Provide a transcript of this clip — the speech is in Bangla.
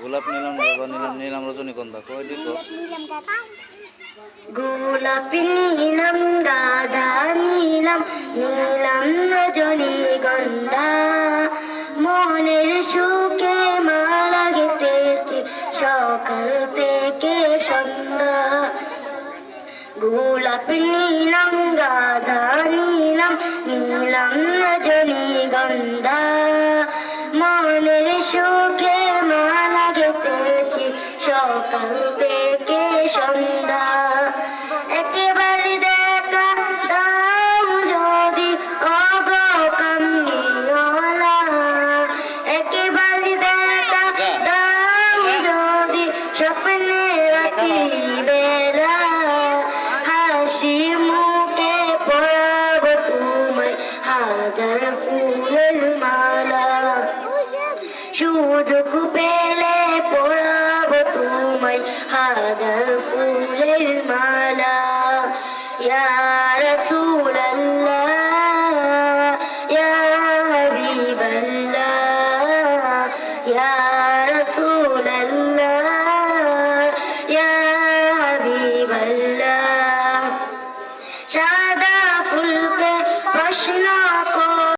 গোলাপ নিলাম বাবা নিলাম নিলাম রজনীগন্ধা কই দিত গোলাপি নীলম গাধা নীলম নীলম রজনীগন্ধা মনের সুখে মালা গেতেছি সকাল থেকে সন্ধ্যা। গোলাপি নীলম গাধা নীলম নীলম সুখে মালা গেতেছি সকাল থেকে সন্ধ্যা। একেবারে দেখা দাও যদি অগকামনিওয়ালা একেবারে দেখা দাও যদি স্বপ্নে রাখি বেলা। হাসি মুখে পড়াবো তোমায় হাজার মালা সুযোগ পেলে পড়াব তোমায় হাজার ফুলের মালা। ইয়া রাসূল আল্লাহ ইয়া হাবিব সাদা ফুলকে প্রশ্ন